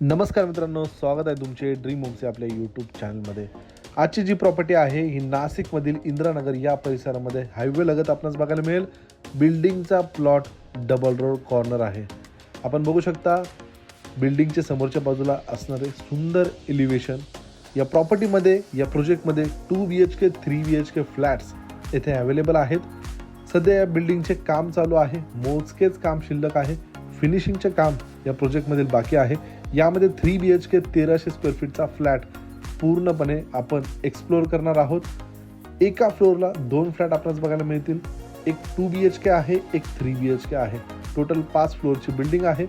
नमस्कार मित्रांनो स्वागत आहे तुमचे ड्रीम होमचे आपल्या यूट्यूब चॅनलमध्ये आजची जी प्रॉपर्टी आहे ही नाशिकमधील इंद्रानगर या परिसरामध्ये हायवे लगत आपणास बघायला मिळेल. बिल्डिंगचा प्लॉट डबल रोड कॉर्नर आहे. आपण बघू शकता बिल्डिंगच्या समोरच्या बाजूला असणारे सुंदर एलिव्हेशन या प्रॉपर्टीमध्ये या प्रोजेक्टमध्ये two B H K three B H K flats येथे अवेलेबल आहेत. सध्या या बिल्डिंगचे काम चालू आहे. मोजकेच काम शिल्लक आहे. फिनिशिंगचे काम या प्रोजेक्टमधील बाकी आहे. यामध्ये थ्री बी एच के तेराशे स्क्वेअर फीटचा फ्लॅट पूर्णपणे आपण एक्सप्लोअर करणार आहोत. एका फ्लोअरला दोन फ्लॅट आपल्याला बघायला मिळतील. एक टू बी एच के आहे एक थ्री बी एच के आहे. टोटल पाच फ्लोअरची बिल्डिंग आहे.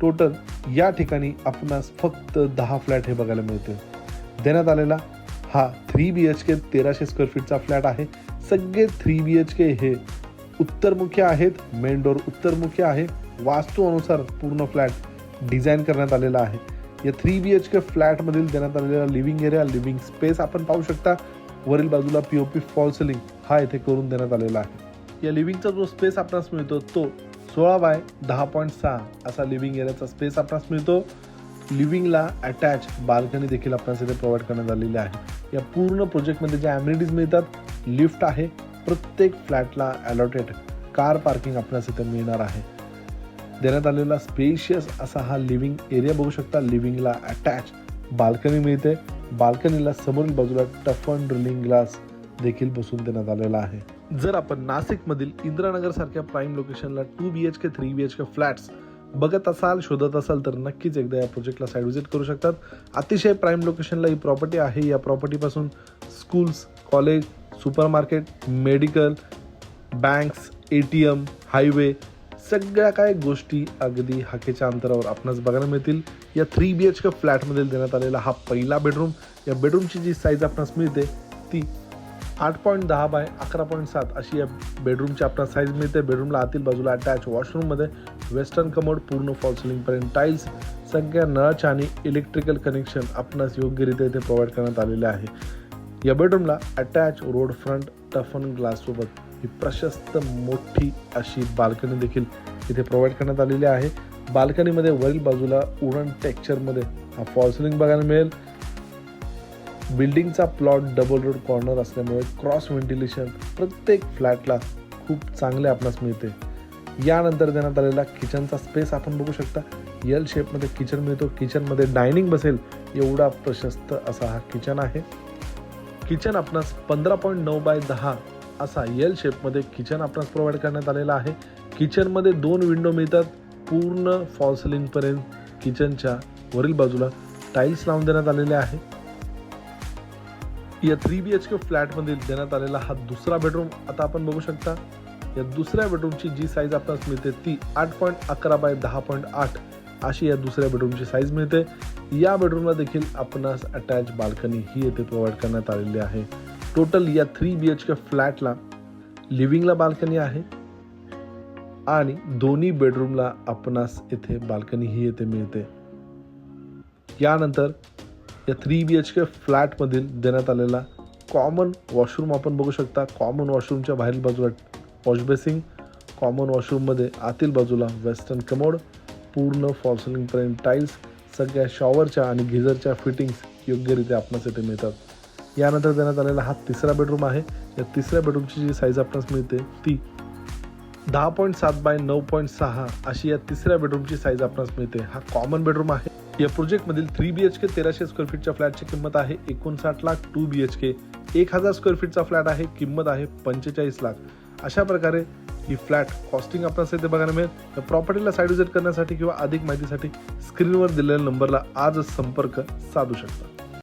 टोटल या ठिकाणी आपणास फक्त दहा फ्लॅट हे बघायला मिळतील. देण्यात आलेला हा थ्री बी एच के तेराशे स्क्वेअर फीटचा फ्लॅट आहे. सगळे थ्री बी एच के हे उत्तरमुखी आहेत मेन डोर उत्तरमुखी आहे. वास्तू अनुसार पूर्ण फ्लॅट डिझाईन करण्यात आलेला आहे. या थ्री बी एच के फ्लॅटमधील देण्यात आलेला लिव्हिंग एरिया लिव्हिंग स्पेस आपण पाहू शकता. वरील बाजूला P O P fall ceiling हा इथे करून देण्यात आलेला आहे. या लिव्हिंगचा जो स्पेस आपणास मिळतो तो सोळा बाय दहा पॉईंट सहा असा लिव्हिंग एरियाचा स्पेस आपणास मिळतो. लिव्हिंगला अटॅच बाल्कनी देखील आपणास इथे प्रोव्हाइड करण्यात आलेली आहे. या पूर्ण प्रोजेक्टमध्ये ज्या ॲम्युनिटीज मिळतात लिफ्ट आहे प्रत्येक फ्लॅटला अलॉटेड कार पार्किंग आपल्यास इथं मिळणार आहे. देण्यात आलेला स्पेशियस असा हा लिव्हिंग एरिया बघू शकता. लिव्हिंगला अटॅच बाल्कनी मिळते. बाल्कनीला समोरील बाजूला टफन ड्रिलिंग ग्लास देखील बसून देण्यात आलेला आहे. जर आपण नाशिकमधील इंदिरानगर सारख्या प्राईम लोकेशनला two B H K three B H K flats बघत असाल शोधत असाल तर नक्कीच एकदा या प्रोजेक्टला साईड व्हिजिट करू शकतात. अतिशय प्राईम लोकेशनला ही प्रॉपर्टी आहे. या प्रॉपर्टीपासून schools college super market medical banks A T M highway सगळ्या काय गोष्टी अगदी हाकेच्या अंतरावर आपणास बघायला मिळतील. या थ्री बी एच के फ्लॅटमध्ये देण्यात आलेला हा पहिला बेडरूम या बेडरूमची जी साईज आपणास मिळते ती आठ पॉईंट दहा बाय अकरा पॉईंट सात अशी या बेडरूमची आपणास साईज मिळते. बेडरूमला आतील बाजूला अटॅच वॉशरूममध्ये वेस्टर्न कमोड पूर्ण फॉल सिलिंगपर्यंत टाईल्स सगळ्या नळाच्या आणि इलेक्ट्रिकल कनेक्शन आपणास योग्यरित्या इथे प्रोव्हाइड करण्यात आलेले आहे. या बेडरूमला अटॅच रोड फ्रंट टफन ग्लाससोबत ही प्रशस्त मोठी अशी बाल्कनी देखील इथे प्रोव्हाइड करण्यात आलेली आहे. बाल्कनीमध्ये वरील बाजूला उडन टेक्स्चरमध्ये हा फॉल बघायला मिळेल. बिल्डिंगचा प्लॉट डबल रोड कॉर्नर असल्यामुळे क्रॉस व्हेंटिलेशन प्रत्येक फ्लॅटला खूप चांगले आपणास मिळते. यानंतर देण्यात आलेला किचनचा स्पेस आपण बघू शकता. यल शेपमध्ये किचन मिळतो. किचनमध्ये डायनिंग बसेल. एवढा प्रशस्त असा हा किचन आहे. किचन आपणास पंधरा पॉईंट नऊ बाय दहा असा यल शेपमध्ये किचन आपणास प्रोव्हाइड करण्यात आलेला आहे. किचनमध्ये दोन विंडो मिळतात. पूर्ण फॉल्सलिंगपर्यंत किचनच्या वरील बाजूला टाईल्स लावून देण्यात आलेले आहे. या थ्री बी एच के फ्लॅटमध्ये देण्यात आलेला हा दुसरा बेडरूम आता आपण बघू शकता. या दुसऱ्या बेडरूमची जी साईज आपणास मिळते ती आठ पॉईंट अकरा बाय दहा पॉईंट आठ अशी या दुसऱ्या बेडरूमची साईज मिळते. या बेडरूमला देखील आपणास अटॅच बाल्कनी ही येथे प्रोव्हाइड करण्यात आलेली आहे. टोटल या थ्री बी एच के फ्लॅटला लिव्हिंगला बाल्कनी आहे. आणि दोन्ही बेडरूमला आपणास येथे बाल्कनी ही येथे मिळते. यानंतर या थ्री बी एच के फ्लॅटमधील देण्यात आलेला कॉमन वॉशरूम आपण बघू शकता. कॉमन वॉशरूमच्या बाहेरील बाजूला वॉश बेसिंग कॉमन वॉशरूममध्ये आतील बाजूला वेस्टर्न कमोड पूर्ण फॉल्सलिंगपर्यंत टाईल्स सगळ्या शॉवरच्या आणि गिझरच्या फिटिंग्स योग्यरित्या आपणास येथे मिळतात. यानंतर देण्यात आलेला हा तिसरा बेडरूम आहे. या तिसऱ्या बेडरूमची जी साईज आपणास मिळते ती दहा पॉईंट सात बाय नऊ पॉईंट सहा अशी या तिसऱ्या बेडरूमची साईज आपणास मिळते. हा कॉमन बेडरूम आहे. या प्रोजेक्टमधील थ्री बी एच के तेराशे स्क्वेअर फीटच्या फ्लॅटची किंमत आहे एकोणसाठ lakh two B H K एक हजार स्क्वेअर फीटचा फ्लॅट आहे किंमत आहे पंचेचाळीस लाख. अशा प्रकारे ही फ्लॅट कॉस्टिंग आपल्याला इथे बघायला मिळेल. तर प्रॉपर्टीला साईड विजिट करण्यासाठी किंवा अधिक माहितीसाठी स्क्रीनवर दिलेल्या नंबरला आजच संपर्क साधू शकता.